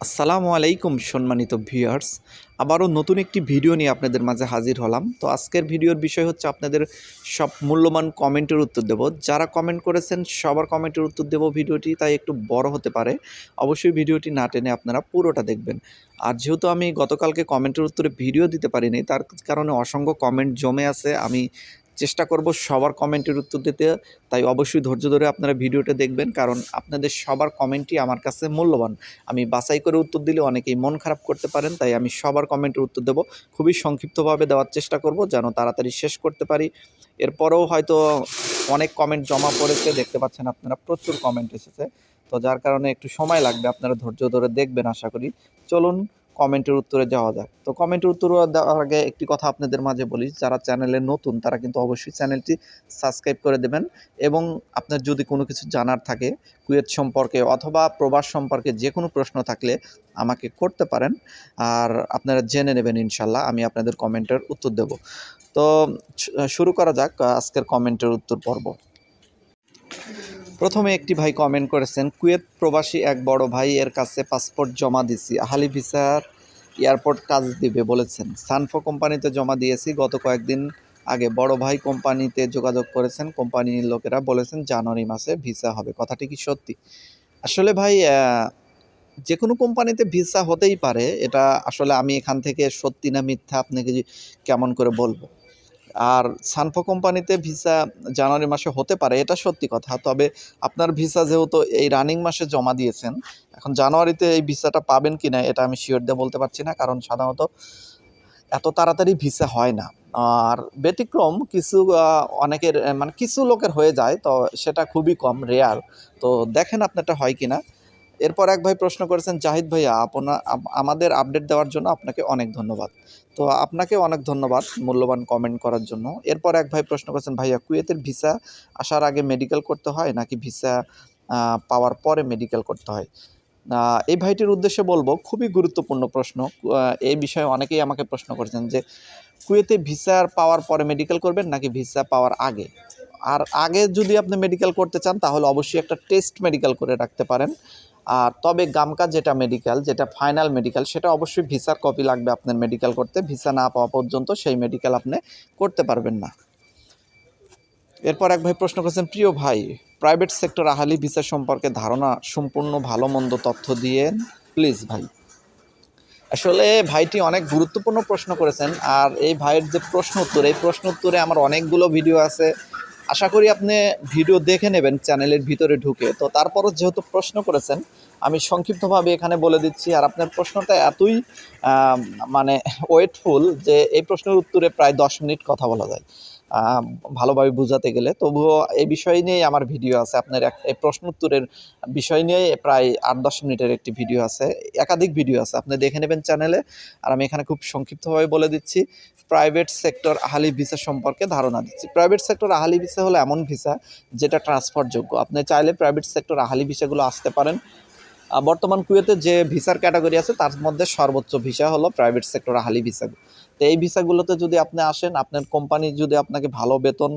আসসালামু আলাইকুম সম্মানিত ভিউয়ার্স। আবারও নতুন একটি ভিডিও নিয়ে আপনাদের মাঝে হাজির হলাম। তো আজকের ভিডিওর বিষয় হচ্ছে আপনাদের সব মূল্যবান কমেন্টের উত্তর দেব। যারা কমেন্ট করেছেন, সবার কমেন্টের উত্তর দেব ভিডিওটি, তাই একটু বড় হতে পারে। অবশ্যই ভিডিওটি না টেনে আপনারা পুরোটা দেখবেন। আর যেহেতু আমি গতকালকে কমেন্টের উত্তরে ভিডিও দিতে পারিনি, তার কারণে অসংখ্য কমেন্ট জমে আছে। আমি চেষ্টা করব সবার কমেন্টের উত্তর দিতে। তাই অবশ্যই ধৈর্য ধরে আপনারা ভিডিওটা দেখবেন, কারণ আপনাদের সবার কমেন্টই আমার কাছে মূল্যবান। আমি বাছাই করে উত্তর দিলে অনেকেই মন খারাপ করতে পারেন, তাই আমি সবার কমেন্টের উত্তর দেব। খুবই সংক্ষিপ্তভাবে দেওয়ার চেষ্টা করব, যেন তাড়াতাড়ি শেষ করতে পারি। এরপরেও হয়তো অনেক কমেন্ট জমা পড়েছে, দেখতে পাচ্ছেন আপনারা প্রচুর কমেন্ট এসেছে। তো যার কারণে একটু সময় লাগবে, আপনারা ধৈর্য ধরে দেখবেন, আশা করি। চলুন কমেন্টের উত্তরে যাওয়া যাক। তো কমেন্টের উত্তর দেওয়ার আগে একটি কথা আপনাদের মাঝে বলি, যারা চ্যানেলে নতুন তারা কিন্তু অবশ্যই চ্যানেলটি সাবস্ক্রাইব করে দেবেন এবং আপনার যদি কোনো কিছু জানার থাকে, কুয়েত সম্পর্কে অথবা প্রবাস সম্পর্কে যে কোনো প্রশ্ন থাকলে আমাকে করতে পারেন। আর আপনারা জেনে নেবেন ইনশাল্লাহ, আমি আপনাদের কমেন্টের উত্তর দেব। তো শুরু করা যাক আজকের কমেন্টের উত্তর পর্ব। প্রথমে একটি ভাই কমেন্ট করেছেন, কুয়েত প্রবাসী এক বড় ভাই এর কাছে পাসপোর্ট জমা দিছি, আহালি ভিসার এয়ারপোর্ট কাজ দিবে, বলেছেন। সানফো কোম্পানিতে জমা দিয়েছি, গত কয়েকদিন আগে বড় ভাই কোম্পানিতে যোগাযোগ করেছেন, কোম্পানির লোকেরা বলেছেন জানুয়ারি মাসে ভিসা হবে। কথাটি কি সত্যি? আসলে ভাই যে কোনো কোম্পানিতে ভিসা হতেই পারে, এটা আসলে আমি এখান থেকে সত্যি না মিথ্যা, আপনাকে কেমন করে বলব? আর সানফো কোম্পানিতে ভিসা জানুয়ারি মাসে হতে পারে, এটা সত্যি কথা। তবে আপনার ভিসা যেহেতু এই রানিং মাসে জমা দিয়েছেন, এখন জানুয়ারিতে এই ভিসাটা পাবেন কি না এটা আমি শিওর দিয়ে বলতে পারছি না, কারণ সাধারণত এত তাড়াতাড়ি ভিসা হয় না। আর ব্যতিক্রম কিছু অনেকের মানে কিছু লোকের হয়ে যায়, তো সেটা খুবই কম, রেয়ার। তো দেখেন আপনারটা হয় কি না এরপর এক ভাই প্রশ্ন করেছেন, জাহিদ ভাইয়া, আপনা আপ- আমাদের আপডেট দেওয়ার জন্য আপনাকে অনেক ধন্যবাদ। তো আপনাকে অনেক ধন্যবাদ মূল্যবান কমেন্ট করার জন্য। এরপর এক ভাই প্রশ্ন করেছেন, ভাইয়া, কুয়েতের ভিসা আসার আগে মেডিকেল করতে হয় নাকি ভিসা পাওয়ার পরে মেডিকেল করতে হয়? এই ভাইটির উদ্দেশ্যে বলব, খুবই গুরুত্বপূর্ণ প্রশ্ন। এই বিষয়ে অনেকেই আমাকে প্রশ্ন করেছেন যে, কুয়েতে ভিসার পাওয়ার পরে মেডিকেল করবেন নাকি ভিসা পাওয়ার আগে? আর আগে যদি আপনি মেডিকেল করতে চান, তাহলে অবশ্যই একটা টেস্ট মেডিকেল করে রাখতে পারেন। আর তবে গামকা যেটা মেডিকেল যেটা ফাইনাল মেডিকেল সেটা অবশ্যই ভিসার কপি লাগবে আপনার মেডিকেল করতে। ভিসা না পাওয়া পর্যন্ত সেই মেডিকেল আপনি করতে পারবেন না। এরপর এক ভাই প্রশ্ন করেছেন, প্রিয় ভাই প্রাইভেট সেক্টর আহালি ভিসা সম্পর্কে ধারণা, সম্পূর্ণ ভালো মন্দ তথ্য দিয়ে প্লিজ ভাই। আসলে ভাইটি অনেক গুরুত্বপূর্ণ প্রশ্ন করেছেন, আর এই ভাইয়ের যে প্রশ্ন উত্তর, এই প্রশ্ন উত্তরে আমার অনেকগুলো ভিডিও আছে। আশা করি আপনি ভিডিও দেখে নেবেন, চ্যানেলের ভিতরে ঢুকে। তো তারপরও যেহেতু প্রশ্ন করেছেন, আমি সংক্ষিপ্তভাবে এখানে বলে দিচ্ছি, আর আপনার প্রশ্নটা এতই মানে ওয়েটফুল যে এই প্রশ্নের উত্তরে প্রায় দশ মিনিট কথা বলা যায়। ভালোভাবে বোঝাতে গেলে। তবুও এই বিষয় নিয়েই আমার ভিডিও আছে। আপনার এক- প্রশ্ন উত্তরের বিষয় নিয়ে প্রায় আট, দশ মিনিটের একটি ভিডিও আছে। একাধিক ভিডিও আছে। আপনি দেখে নেবেন চ্যানেলে। আর আমি এখানে খুব সংক্ষিপ্তভাবে বলে দিচ্ছি প্রাইভেট সেক্টর আহালি ভিসা সম্পর্কে ধারণা দিচ্ছি। প্রাইভেট সেক্টর আহালি ভিসা হলো এমন ভিসা যেটা ট্রান্সফারযোগ্য আপনি চাইলে প্রাইভেট সেক্টর আহালি ভিসাগুলো আসতে পারেন। বর্তমান কুয়েতে যে ভিসার ক্যাটাগরি আছে, তার মধ্যে সর্বোচ্চ ভিসা হলো প্রাইভেট সেক্টর আহালি ভিসা তো এই ভিসাগুলোতে যদি আপনি আসেন, আপনার কোম্পানি যদি আপনাকে ভালো বেতন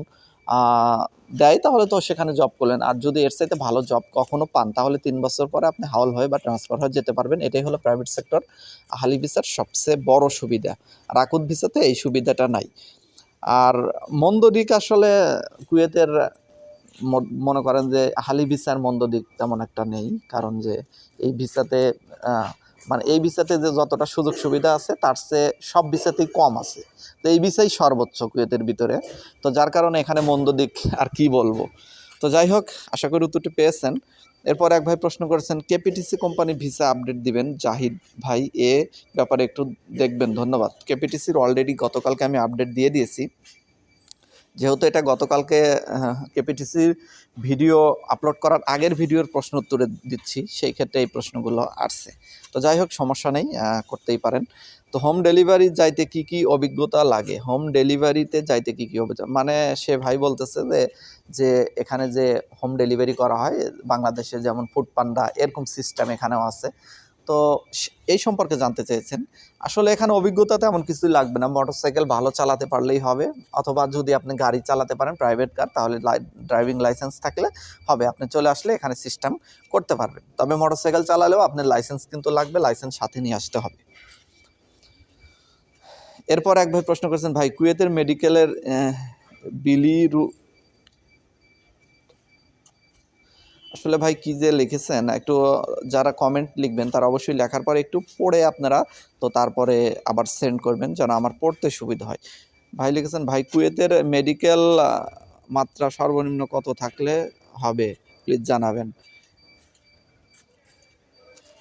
দেয়, তাহলে তো সেখানে জব করলেন। আর যদি এর সাথে ভালো জব কখনো পান, তাহলে তিন বছর পরে আপনি হাওল হয়ে বা ট্রান্সফার হয়ে যেতে পারবেন। এটাই হলো প্রাইভেট সেক্টর আহালি ভিসার সবচেয়ে বড় সুবিধা। আকুত ভিসাতে এই সুবিধাটা নাই। আর মন্দ দিক আসলে কুয়েতের মনে করেন যে হালি ভিসার মন্দ দিক তেমন একটা নেই। কারণ যে এই ভিসাতে মানে এই ভিসাতে যে যতটা সুযোগ সুবিধা আছে, তার চেয়ে সব ভিসাতেই কম আছে। তো এই ভিসাই সর্বোচ্চ কুয়েতের ভিতরে। তো যার কারণে এখানে মন্দ দিক আর কি বলব? তো যাই হোক, আশা করি উত্তরটি পেয়েছেন। এরপর এক ভাই প্রশ্ন করেছেন, কেপিটিসি কোম্পানি ভিসা আপডেট দিবেন? জাহিদ ভাই, এ ব্যাপারে একটু দেখবেন, ধন্যবাদ। কেপিটিসির অলরেডি গতকালকে আমি আপডেট দিয়ে দিয়েছি। যেহেতু এটা গতকালকে কেপিটিসির ভিডিও আপলোড করার আগের ভিডিওর প্রশ্ন উত্তরে দিচ্ছি, সেই ক্ষেত্রে এই প্রশ্নগুলো আসছে। তো যাই হোক, সমস্যা নেই করতেই পারেন। তো হোম ডেলিভারি যাইতে কি কি অভিজ্ঞতা লাগে? হোম ডেলিভারিতে যাইতে কি কি অভিজ্ঞতা? মানে সে ভাই বলতেছে যে যে এখানে যে হোম ডেলিভারি করা হয়, বাংলাদেশে যেমন ফুড পান্ডা এরকম সিস্টেম এখানেও আছে। তো এই সম্পর্কে জানতে চেয়েছেন। আসলে এখানে অভিজ্ঞতা তেমন কিছুই লাগবে না। মোটরসাইকেল ভালো চালাতে পারলেই হবে, অথবা যদি আপনি গাড়ি চালাতে পারেন প্রাইভেট কার তাহলে ড্রাইভিং লাইসেন্স থাকলে হবে। আপনি চলে আসলে এখানে সিস্টেম করতে পারবেন। তবে মোটরসাইকেল চালালেও আপনার লাইসেন্স কিন্তু লাগবে লাইসেন্স সাথে নিয়ে আসতে হবে। এরপর এক ভাই প্রশ্ন করেছেন, ভাই, কুয়েতের মেডিকেলের বিলিরু আসলে ভাই কি যে লিখেছেন, একটু যারা কমেন্ট লিখবেন তারা অবশ্যই লেখার পরে একটু পড়ে আপনারা, তো তারপরে আবার সেন্ড করবেন যেন আমার পড়তে সুবিধা হয়। ভাই লিখেছেন, ভাই, কুয়েতের মেডিকেল মাত্রা সর্বনিম্ন কত থাকলে হবে? প্লিজ জানাবেন।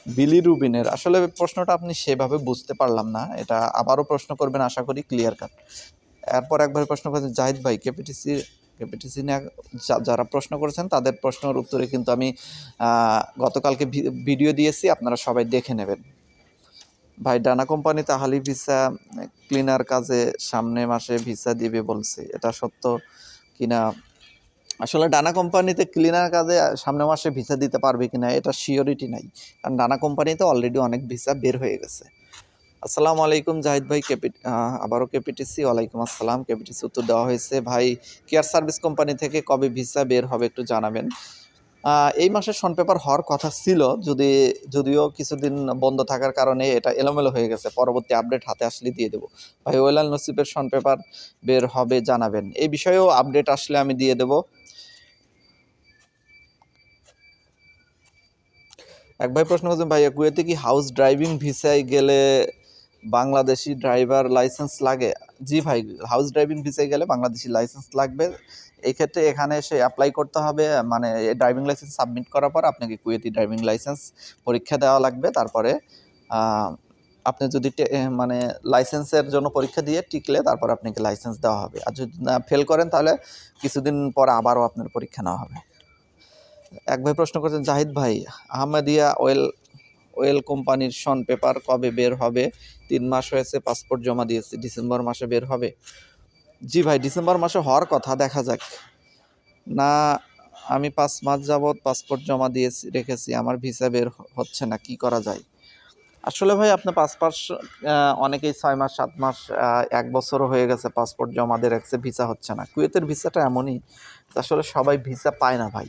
বিলিরুবিনের আসলে প্রশ্নটা আপনি সেভাবে বুঝতে পারলাম না, এটা আবারও প্রশ্ন করবেন, আশা করি ক্লিয়ার কাট এরপর একবার প্রশ্ন করেছেন, জাহিদ ভাই কেপিটিসি নিয়ে যারা প্রশ্ন করেছেন তাদের প্রশ্নের উত্তরে কিন্তু আমি গতকালকে ভিডিও দিয়েছি, আপনারা সবাই দেখে নেবেন। ভাই, ডানা কোম্পানিতে হালি ভিসা, ক্লিনার কাজে সামনে মাসে ভিসা দিবে বলছে, এটা সত্য কিনা? আসলে ডানা কোম্পানিতে ক্লিনার কাজে সামনে মাসে ভিসা দিতে পারবে কিনা, এটা শিওরিটি নাই। কারণ ডানা কোম্পানিতে অলরেডি অনেক ভিসা বের হয়ে গেছে। আসসালামু আলাইকুম জাহিদ ভাই, কেপি আবারও কেপিটিসি, ওয়ালাইকুম আসসালাম। কেপিটিসি উত্তর দেওয়া হয়েছে। ভাই, কেয়ার সার্ভিস কোম্পানি থেকে কবে ভিসা বের হবে একটু জানাবেন। এই মাসে শন পেপার হওয়ার কথা ছিল, যদি, যদিও কিছুদিন বন্ধ থাকার কারণে এটা এলোমেলো হয়ে গেছে। পরবর্তী আপডেট হাতে আসলে দিয়ে দেবো। ভাই, ওয়েলাল নসিবের শন পেপার বের হবে জানাবেন। এই বিষয়েও আপডেট আসলে আমি দিয়ে দেবো। এক ভাই প্রশ্ন করছেন ভাইয়া কুয়েতে কি হাউস ড্রাইভিং ভিসায় গেলে বাংলাদেশি ড্রাইভার লাইসেন্স লাগে। জি ভাই হাউস ড্রাইভিং ভিসায় গেলে বাংলাদেশি লাইসেন্স লাগবে। এই ক্ষেত্রে এখানে এসে অ্যাপ্লাই করতে হবে মানে ড্রাইভিং লাইসেন্স সাবমিট করার পর আপনাকে কুয়েতি ড্রাইভিং লাইসেন্স পরীক্ষা দেওয়া লাগবে। তারপরে আপনি যদি মানে লাইসেন্সের জন্য পরীক্ষা দিয়ে টিকলে তারপর আপনাকে লাইসেন্স দেওয়া হবে। আর যদি না ফেল করেন তাহলে কিছুদিন পর আবারও আপনার পরীক্ষা নেওয়া হবে। এক ভাই প্রশ্ন করছেন, জাহিদ ভাই, আহমেদিয়া ওয়েল ওয়েল কোম্পানির শন পেপার কবে বের হবে? তিন মাস হয়েছে, পাসপোর্ট জমা দিয়েছি, ডিসেম্বর মাসে বের হবে। জি ভাই, ডিসেম্বর মাসে হওয়ার কথা, দেখা যাক। না, আমি পাঁচ মাস যাবৎ পাসপোর্ট জমা দিয়েছি, রেখেছি, আমার ভিসা বের হচ্ছে না, কি করা যায়? আসলে ভাই আপনার মাস অনেকেই ছয় মাস, সাত মাস এক বছরও হয়ে গেছে পাসপোর্ট জমা দিয়ে রাখছে, ভিসা হচ্ছে না। কুয়েতের ভিসাটা এমনই, আসলে সবাই ভিসা পায় না ভাই।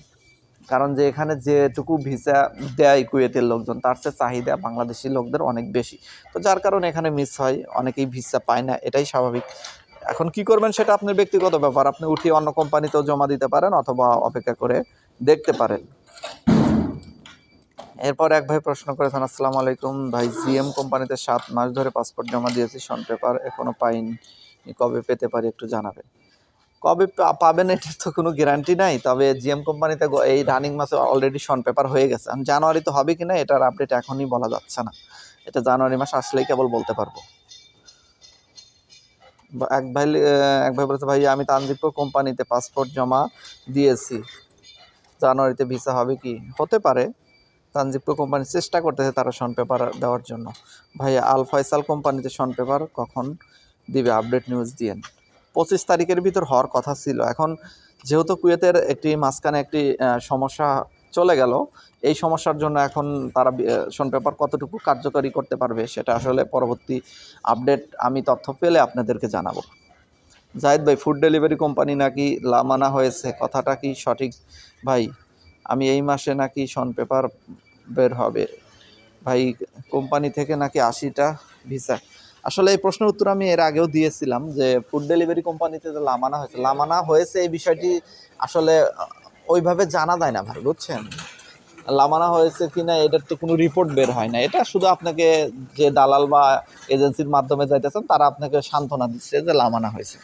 কারণ যে এখানে যেটুকু ভিসা দেয় কুয়েতের লোকজন, তার চেয়ে চাহিদা বাংলাদেশি লোকদের অনেক বেশি। তো যার কারণে এখানে মিস হয়, অনেকেই ভিসা পায় না, এটাই স্বাভাবিক। এখন কি করবেন সেটা আপনার ব্যক্তিগত ব্যাপার, আপনি উঠিয়ে অন্য কোম্পানিতেও জমা দিতে পারেন অথবা অপেক্ষা করে দেখতে পারেন। এরপর এক ভাই প্রশ্ন করেছেন, আসসালামু আলাইকুম ভাই, জিএম কোম্পানিতে সাত মাস ধরে পাসপোর্ট জমা দিয়েছি শন পেপার এখনও পাইনি, কবে পেতে পারি একটু জানাবেন? কবে পাবেন এটার তো কোনো গ্যারান্টি নাই, তবে জিএম কোম্পানিতে এই রানিং মাসে অলরেডি শন পেপার হয়ে গেছে। এখন জানুয়ারিতে হবে কি না এটার আপডেট এখনই বলা যাচ্ছে না। এটা জানুয়ারি মাস আসলেই কেবল বলতে পারব। এক ভাই এক ভাই বলেছে, ভাই, আমি তানজিবপুর কোম্পানিতে পাসপোর্ট জমা দিয়েছি। জানুয়ারিতে ভিসা হবে কি? হতে পারে। তানজিবপুর কোম্পানি চেষ্টা করতেছে তারা শন পেপার দেওয়ার জন্য। ভাই, আল, ফয়সাল কোম্পানিতে শন পেপার কখন দিবে? আপডেট নিউজ দিয়েন পঁচিশ তারিখের ভিতর হওয়ার কথা ছিল। এখন যেহেতু কুয়েতের একটি মাঝখানে একটি সমস্যা চলে গেল, এই সমস্যার জন্য এখন তারা শন পেপার কতটুকু কার্যকরী করতে পারবে সেটা আসলে পরবর্তী আপডেট আমি তথ্য পেলে আপনাদেরকে জানাব। জাহিদ ভাই ফুড ডেলিভারি কোম্পানি নাকি লামানা হয়েছে? কথাটা কি সঠিক ভাই? আমি এই মাসে নাকি শন পেপার বের হবে। ভাই কোম্পানি থেকে নাকি আশিটা ভিসা আসলে এই প্রশ্নের উত্তর আমি এর আগেও দিয়েছিলাম যে ফুড ডেলিভারি কোম্পানিতে যে লামানা হয়েছে লামানা হয়েছে এই বিষয়টি আসলে ওইভাবে জানা যায় না ভাই, বুঝছেন? লামানা হয়েছে কি না এটার তো কোনো রিপোর্ট বের হয় না। এটা শুধু আপনাকে যে দালাল বা এজেন্সির মাধ্যমে যাইতেছেন, তারা আপনাকে সান্ত্বনা দিচ্ছে যে লামানা হয়েছে।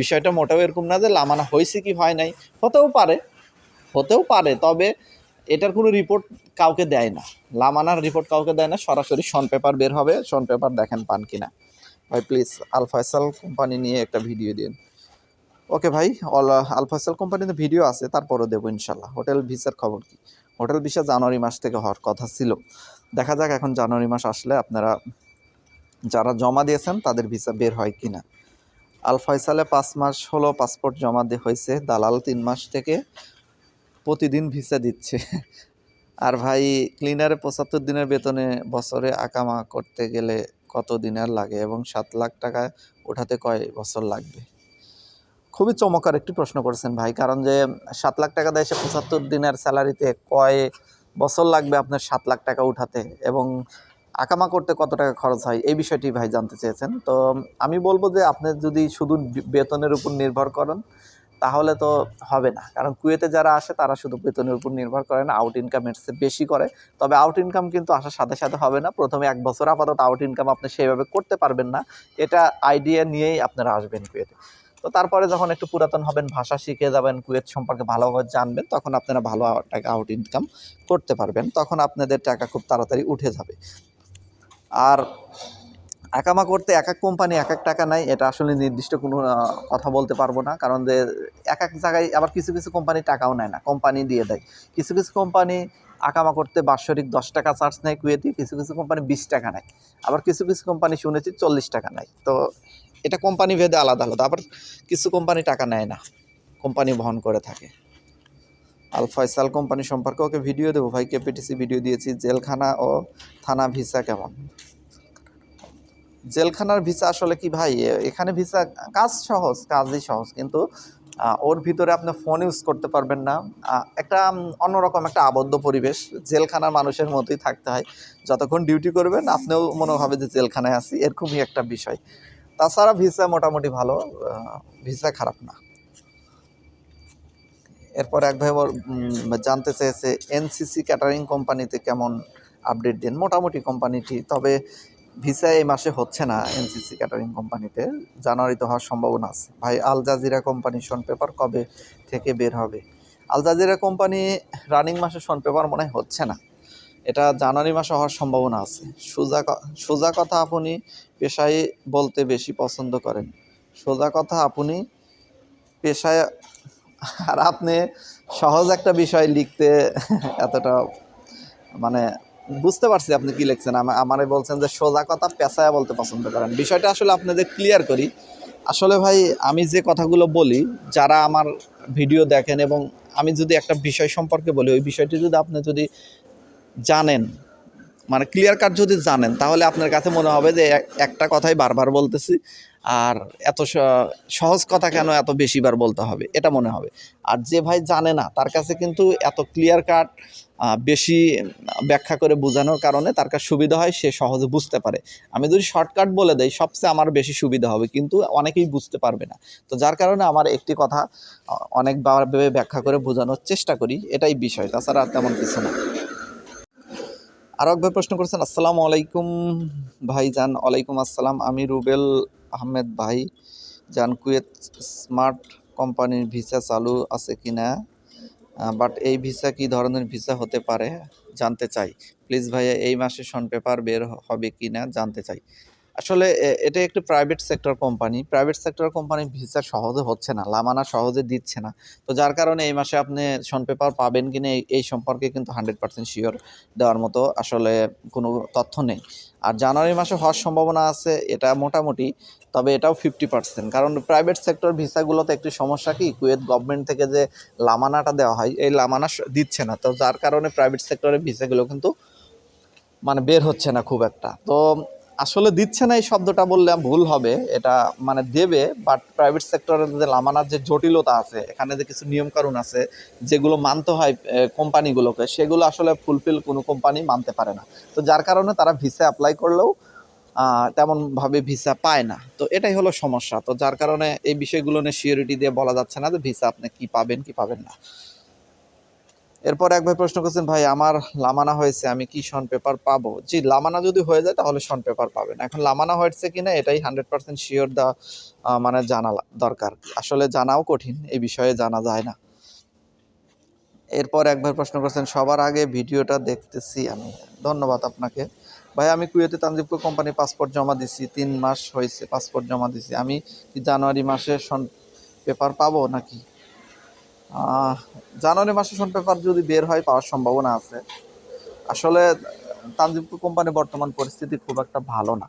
বিষয়টা মোটেও এরকম না যে লামানা হয়েছে কি হয় নাই, হতেও পারে হতেও পারে। তবে এটার কোনো রিপোর্ট কাউকে দেয় না। লামানার রিপোর্ট কাউকে দেয় না, সরাসরি শন পেপার বের হবে। শন পেপার দেখেন পান কিনা। ভাই প্লিজ আল ফয়সাল কোম্পানি নিয়ে একটা ভিডিও দিন। ওকে ভাই অল আল ফয়সাল কোম্পানিতে ভিডিও আছে, তারপরও দেবো ইনশাল্লাহ। হোটেল ভিসার খবর কি? হোটেল ভিসা জানুয়ারি মাস থেকে হওয়ার কথা ছিল। দেখা যাক এখন জানুয়ারি মাস আসলে আপনারা যারা জমা দিয়েছেন, তাদের ভিসা বের হয় কিনা। আল ফয়সালে পাঁচ মাস হলো পাসপোর্ট জমা দিয়ে হয়েছে। দালাল তিন মাস থেকে। প্রতিদিন ভিসা দিচ্ছে। আর ভাই ক্লিনারে পঁচাত্তর দিনের বেতনে বছরে আকামা করতে গেলে কত দিনের লাগে? এবং সাত লাখ টাকা ওঠাতে কয় বছর লাগবে? খুবই চমৎকার একটি প্রশ্ন করেছেন ভাই, কারণ যে সাত লাখ টাকা দেয় সে পঁচাত্তর দিনের স্যালারিতে কয় বছর লাগবে আপনার সাত লাখ টাকা উঠাতে? এবং আকামা করতে কত টাকা খরচ হয়? এই বিষয়টি ভাই জানতে চেয়েছেন। তো আমি বলব যে আপনি যদি শুধু বেতনের উপর নির্ভর করেন তাহলে তো হবে না। কারণ কুয়েতে যারা আসে, তারা শুধু বেতনের উপর নির্ভর করে না আউট ইনকাম এর বেশি করে। তবে আউট ইনকাম কিন্তু আসার সাথে সাথে হবে না। প্রথমে এক বছর আপাতত আউট ইনকাম আপনি সেইভাবে করতে পারবেন না। এটা আইডিয়া নিয়েই আপনারা আসবেন কুয়েতে। তো তারপরে যখন একটু পুরাতন হবেন, ভাষা শিখে যাবেন, কুয়েত সম্পর্কে ভালোভাবে জানবেন, তখন আপনারা ভালো টাকা আউট ইনকাম করতে পারবেন। তখন আপনাদের টাকা খুব তাড়াতাড়ি উঠে যাবে। আর আকামা করতে এক এক কোম্পানি এক এক টাকা নেয় এটা আসলে নির্দিষ্ট কোনো কথা বলতে পারব না। কারণ যে এক এক জায়গায় আবার কিছু কিছু কোম্পানি টাকাও নেয় না কোম্পানি দিয়ে দেয়। কিছু কিছু কোম্পানি আকামা করতে বাৎসরিক দশ টাকা চার্জ নেয় কুয়েতে, কিছু কিছু কোম্পানি বিশ টাকা নেয়। আবার কিছু কিছু কোম্পানি শুনেছি চল্লিশ টাকা নেয়। তো এটা কোম্পানি ভেদে আলাদা আলাদা, আবার কিছু কোম্পানি টাকা নেয় না কোম্পানি বহন করে থাকে। আল ফয়সাল কোম্পানি সম্পর্কে ওকে ভিডিও দেবো। ভাই কেপিটিসি ভিডিও দিয়েছি। জেলখানা ও থানা ভিসা কেমন? জেলখানার ভিসা আসলে কি ভাই? এখানে ভিসা কাজ সহজ, কাজই সহজ। কিন্তু ওর ভিতরে আপনি ফোন ইউজ করতে পারবেন না। একটা অন্যরকম একটা আবদ্ধ পরিবেশ। জেলখানার মানুষের মতোই থাকতে হয়। যতক্ষণ ডিউটি করবেন, আপনিও মনে হবে যে জেলখানায় আছি। এরকমই একটা বিষয়। তাছাড়া ভিসা মোটামুটি ভালো। ভিসা খারাপ না। এরপর এক ভাই জানতে চেয়েছে, এনসিসি ক্যাটারিং কোম্পানিতে কেমন আপডেট দিন? মোটামুটি কোম্পানিটি। তবে ভিসা এই মাসে হচ্ছে না এনসিসি ক্যাটারিং কোম্পানিতে জানুয়ারিতে হওয়ার সম্ভাবনা আছে। ভাই, আল জাজিরা কোম্পানি শন পেপার কবে থেকে বের হবে? আল জাজিরা কোম্পানি রানিং মাসে শন পেপার মনে হচ্ছে না। এটা জানুয়ারি মাসে হওয়ার সম্ভাবনা আছে। সোজা সোজা কথা আপনি পেশায় বলতে বেশি পছন্দ করেন। সোজা কথা আপনি পেশায়, আর আপনি সহজ একটা বিষয় লিখতে এতটা মানে বুঝতে পারছি আপনি কি লিখছেন। আমা- আমারে বলছেন যে সোজা কথা পেশায় বলতে পছন্দ করেন। বিষয়টা আসলে আপনাদের ক্লিয়ার করি। আসলে ভাই, আমি যে কথাগুলো বলি, যারা আমার ভিডিও দেখেন এবং আমি যদি একটা বিষয় সম্পর্কে বলি, ওই বিষয়টি যদি আপনি যদি জানেন মানে ক্লিয়ার কাট যদি জানেন, তাহলে আপনার কাছে মনে হবে যে একটা কথাই বারবার বলতেছি, আর এত সহজ কথা কেন এত বেশিবার বলতে হবে? এটা মনে হবে। আর যে ভাই জানে না, তার কাছে কিন্তু এত ক্লিয়ার কাট বেশি ব্যাখ্যা করে বোঝানোর কারণে তার কাছে সুবিধা হয়, সে সহজে বুঝতে পারে। আমি যদি শর্টকাট বলে দেই, সবচেয়ে আমার বেশি সুবিধা হবে, কিন্তু অনেকেই বুঝতে পারবে না। তো যার কারণে আমার একটি কথা অনেকবার ভেবে ব্যাখ্যা করে বোঝানোর চেষ্টা করি, এটাই বিষয়। তাছাড়া আর তেমন কিছু না। আরও একবার প্রশ্ন করেছেন, আসসালামু আলাইকুম ভাই জান ওয়ালাইকুম আসসালাম। আমি রুবেল আহমেদ ভাই জান কুয়েত স্মার্ট কোম্পানির ভিসা চালু আছে কি না বাট এই ভিসা কি ধরনের ভিসা হতে পারে? জানতে চাই। প্লিজ ভাইয়া, এই মাসে শন পেপার বের হবে কি না জানতে চাই। আসলে এটা একটি private sector company private sector company visa সহজে হচ্ছে না, লামানা সহজে দিচ্ছে না। তো যার কারণে এই মাসে আপনি শন পেপার পাবেন কি না, এই সম্পর্কে কিন্তু হান্ড্রেড পার্সেন্ট শিওর দেওয়ার মতো আসলে কোনো তথ্য নেই। আর জানুয়ারি মাসে হওয়ার সম্ভাবনা আছে, এটা মোটামুটি, তবে এটাও ফিফটি পার্সেন্ট কারণ প্রাইভেট সেক্টর ভিসাগুলোতে একটি সমস্যা কি, কুয়েত গভর্নমেন্ট থেকে যে লামানাটা দেওয়া হয়, এই লামানা দিচ্ছে না। তো যার কারণে প্রাইভেট সেক্টরের ভিসাগুলো কিন্তু মানে বের হচ্ছে না খুব একটা। তো আসলে দিচ্ছে না এই শব্দটা বললে ভুল হবে, এটা মানে দেবে বাট প্রাইভেট সেক্টরের যে লামানার যে জটিলতা আছে, এখানে যে কিছু নিয়মকানুন আছে, যেগুলো মানতে হয় কোম্পানিগুলোকে, সেগুলো আসলে ফুলফিল কোনো কোম্পানি মানতে পারে না। তো যার কারণে তারা ভিসা অ্যাপ্লাই করলেও তেমনভাবে ভিসা পায় না। তো এটাই হলো সমস্যা। তো যার কারণে এই বিষয়গুলো নিয়ে সিওরিটি দিয়ে বলা যাচ্ছে না যে ভিসা আপনি কি পাবেন কি পাবেন না। এরপর এক ভাই প্রশ্ন করছেন, ভাই, আমার লামানা হয়েছে, আমি কি শন পেপার পাবো? জি, লামানা যদি হয়ে যায়, তাহলে শন পেপার পাবেন। এখন লামানা হয়েছে কিনা, এটাই হান্ড্রেড পার্সেন্ট শিওর দা মানে জানা দরকার। আসলে জানাও কঠিন এই বিষয়ে জানা যায় না। এরপর এক ভাই প্রশ্ন করছেন, সবার আগে ভিডিওটা দেখতেছি আমি। ধন্যবাদ আপনাকে। ভাই, আমি কুয়েতে তানজিবকো কোম্পানি পাসপোর্ট জমা দিছি, তিন মাস হয়েছে পাসপোর্ট জমা দিছি। আমি কি জানুয়ারি মাসে শন পেপার পাবো নাকি? জানুয়ারি মাসে শন পেপার যদি বের হয়, পাওয়ার সম্ভাবনা আছে। আসলে তানজিবকো কোম্পানি বর্তমান পরিস্থিতি খুব একটা ভালো না।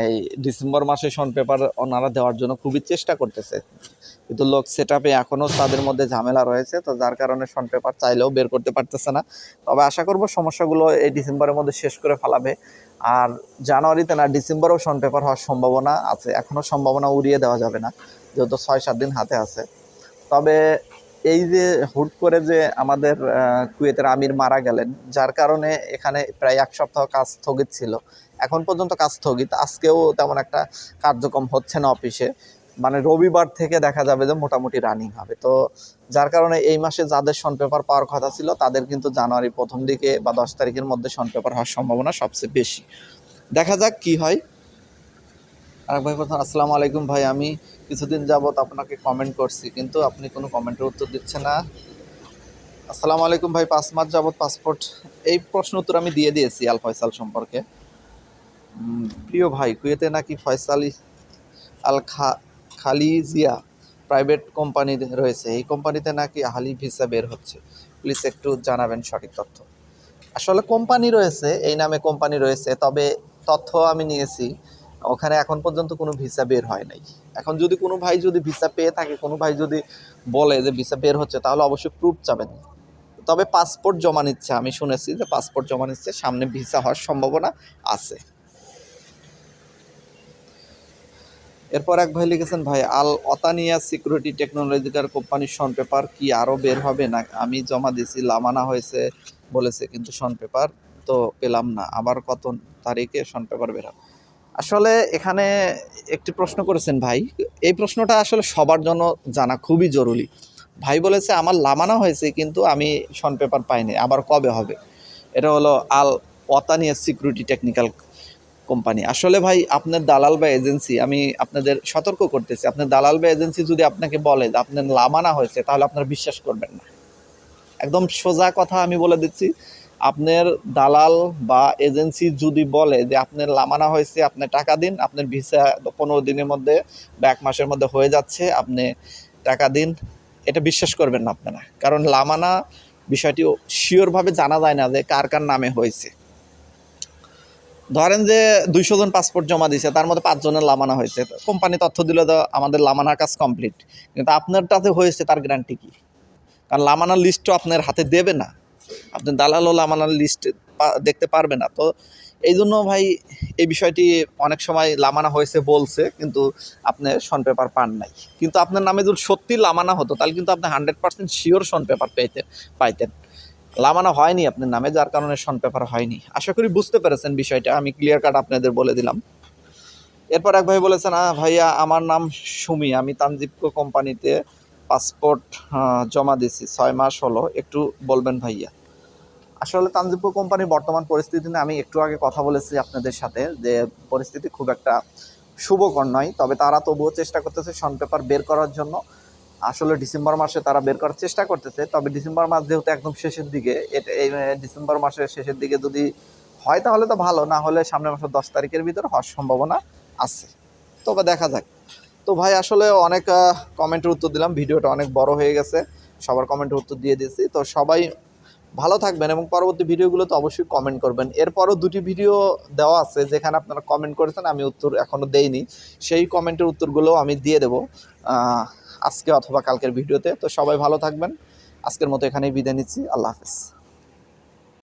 এই ডিসেম্বর মাসে শন পেপার ওনারা দেওয়ার জন্য খুবই চেষ্টা করতেছে। কিন্তু লোক সেট আপে এখনও তাদের মধ্যে ঝামেলা রয়েছে, তো যার কারণে শন পেপার চাইলেও বের করতে পারতেছে না। তবে আশা করব সমস্যাগুলো এই ডিসেম্বরের মধ্যে শেষ করে ফেলাবে। আর জানুয়ারিতে না, ডিসেম্বরেও শন পেপার হওয়ার সম্ভাবনা আছে। এখনও সম্ভাবনা উড়িয়ে দেওয়া যাবে না, যেহেতু ছয় সাত দিন হাতে আছে। তবে এই যে হুট করে যে আমাদের কুয়েতের আমির মারা গেলেন, যার কারণে এখানে প্রায় এক সপ্তাহ কাজ স্থগিত ছিল। এখন পর্যন্ত কাজ স্থগিত, আজকেও তেমন একটা কার্যক্রম হচ্ছে না অফিসে। মানে রবিবার থেকে দেখা যাবে যে মোটামুটি রানিং হবে। তো যার কারণে এই মাসে যাদের সন পেপার পাওয়ার কথা ছিল, তাদের কিন্তু জানুয়ারি প্রথম দিকে বা দশ তারিখের মধ্যে সন পেপার হওয়ার সম্ভাবনা সবচেয়ে বেশি। দেখা যাক কি হয়। আরেক ভাই প্রথম আসসালামু আলাইকুম ভাই, আমি কিছুদিন যাবত আপনাকে কমেন্ট করছি, কিন্তু আপনি কোনো কমেন্টের উত্তর দিচ্ছে না। আসসালামু আলাইকুম ভাই, পাঁচ মাস যাবত পাসপোর্ট এই প্রশ্ন উত্তর আমি দিয়ে দিয়েছি আল ফয়সাল সম্পর্কে। প্রিয় ভাই, কুয়েতে নাকি ফয়সালি আল খা খালিজিয়া প্রাইভেট কোম্পানি রয়েছে। এই কোম্পানিতে নাকি আহালি ভিসা বের হচ্ছে। প্লিজ একটু জানাবেন সঠিক তথ্য। আসলে কোম্পানি রয়েছে, এই নামে কোম্পানি রয়েছে, তবে তথ্য আমি নিয়েছি। ওখানে এখন পর্যন্ত কোনো ভিসা বের হয় নাই। এখন যদি কোনো ভাই যদি ভিসা পেয়ে থাকে, কোনো ভাই যদি বলে যে ভিসা বের হচ্ছে, তাহলে অবশ্যই প্রুফ চাবেন তবে পাসপোর্ট জমা নিচ্ছে, আমি শুনেছি যে পাসপোর্ট জমা নিচ্ছে, সামনে ভিসা হওয়ার সম্ভাবনা আছে। এরপর এক ভাই লিখেছেন, ভাই, আল অতানিয়া সিকিউরিটি টেকনোলজিক্যাল কোম্পানির শন পেপার কি আরও বের হবে? না, আমি জমা দিয়েছি, লামানা হয়েছে বলেছে, কিন্তু শন পেপার তো পেলাম না। আবার কত তারিখে শন পেপার বের হবে? আসলে এখানে একটি প্রশ্ন করেছেন ভাই। এই প্রশ্নটা আসলে সবার জন্য জানা খুবই জরুরি। ভাই বলেছে, আমার লামানা হয়েছে, কিন্তু আমি শন পেপার পাইনি। আবার কবে হবে? এটা হলো Al Wataniya security technical company. আসলে ভাই, আপনার দালাল বা এজেন্সি, আমি আপনাদের সতর্ক করতেছি। আপনার দালাল বা এজেন্সি যদি আপনাকে বলে যে আপনার লামানা হয়েছে, তাহলে আপনারা বিশ্বাস করবেন না। একদম সোজা কথা আমি বলে দিচ্ছি আপনার দালাল বা এজেন্সি যদি বলে যে আপনার লামানা হয়েছে আপনি টাকা দিন, আপনার ভিসা পনেরো দিনের মধ্যে বা এক মাসের মধ্যে হয়ে যাচ্ছে, আপনি টাকা দিন। এটা বিশ্বাস করবেন না আপনারা। কারণ লামানা বিষয়টি শিওরভাবে জানা যায় না যে কার কার নামে হয়েছে। ধরেন যে দুইশো জন পাসপোর্ট জমা দিয়েছে তার মধ্যে পাঁচজনের লামানা হয়েছে। কোম্পানি তথ্য দিলে তো আমাদের লামানার কাজ কমপ্লিট কিন্তু আপনারটাতে হয়েছে তার গ্যারান্টি কি? কারণ লামানার লিস্টও আপনার হাতে দেবে না। আপনি দালালও লামানার লিস্ট দেখতে পারবে না। তো এই জন্য ভাই এই বিষয়টি অনেক সময় লামানা হয়েছে বলছে কিন্তু আপনি শন পেপার পান নাই। কিন্তু আপনার নামে যদি সত্যি লামানা হতো তাহলে কিন্তু আপনি হান্ড্রেড পার্সেন্ট শিওর শন পেপার পেতেন পাইতেন। লামানা হয়নি আপনার নামে যার কারণে শন পেপার হয়নি। আশা করি বুঝতে পেরেছেন বিষয়টা আমি ক্লিয়ার কাট আপনাদের বলে দিলাম। এরপর এক ভাই বলেছেন "আহ, ভাইয়া আমার নাম সুমি আমি তানজিবকো কোম্পানিতে পাসপোর্ট জমা দিছি ছয় মাস হলো। একটু বলবেন ভাইয়া। আসলে তানজিবকো কোম্পানির বর্তমান পরিস্থিতি নিয়ে আমি একটু আগে কথা বলেছি আপনাদের সাথে যে পরিস্থিতি খুব একটা শুভকর নয়, তবে তারা তবুও চেষ্টা করতেছে শন পেপার বের করার জন্য। আসলে ডিসেম্বর মাসে তারা বের করার চেষ্টা করতেছে, তবে ডিসেম্বর মাস যেহেতু একদম শেষের দিকে, এটা, এই ডিসেম্বর মাসের শেষের দিকে যদি হয় তাহলে তো ভালো, না হলে সামনের মাসের দশ তারিখের ভিতরে হওয়ার সম্ভাবনা আছে। তবে দেখা যাক। তো ভাই, আসলে অনেক কমেন্টের উত্তর দিলাম, ভিডিওটা অনেক বড় হয়ে গেছে, সবার কমেন্টের উত্তর দিয়ে দিয়েছি। তো সবাই ভালো থাকবেন এবং পরবর্তী ভিডিওগুলোতে অবশ্যই কমেন্ট করবেন। এরপরও দুটি ভিডিও দেওয়া আছে, যেখানে আপনারা কমেন্ট করেছেন, আমি উত্তর এখনও দেইনি। সেই কমেন্টের উত্তরগুলো আমি দিয়ে দেব আজকে অথবা কালকের ভিডিওতে। তো সবাই ভালো থাকবেন। আজকের মতো এখানেই বিদায় নিচ্ছি। আল্লাহ হাফেজ।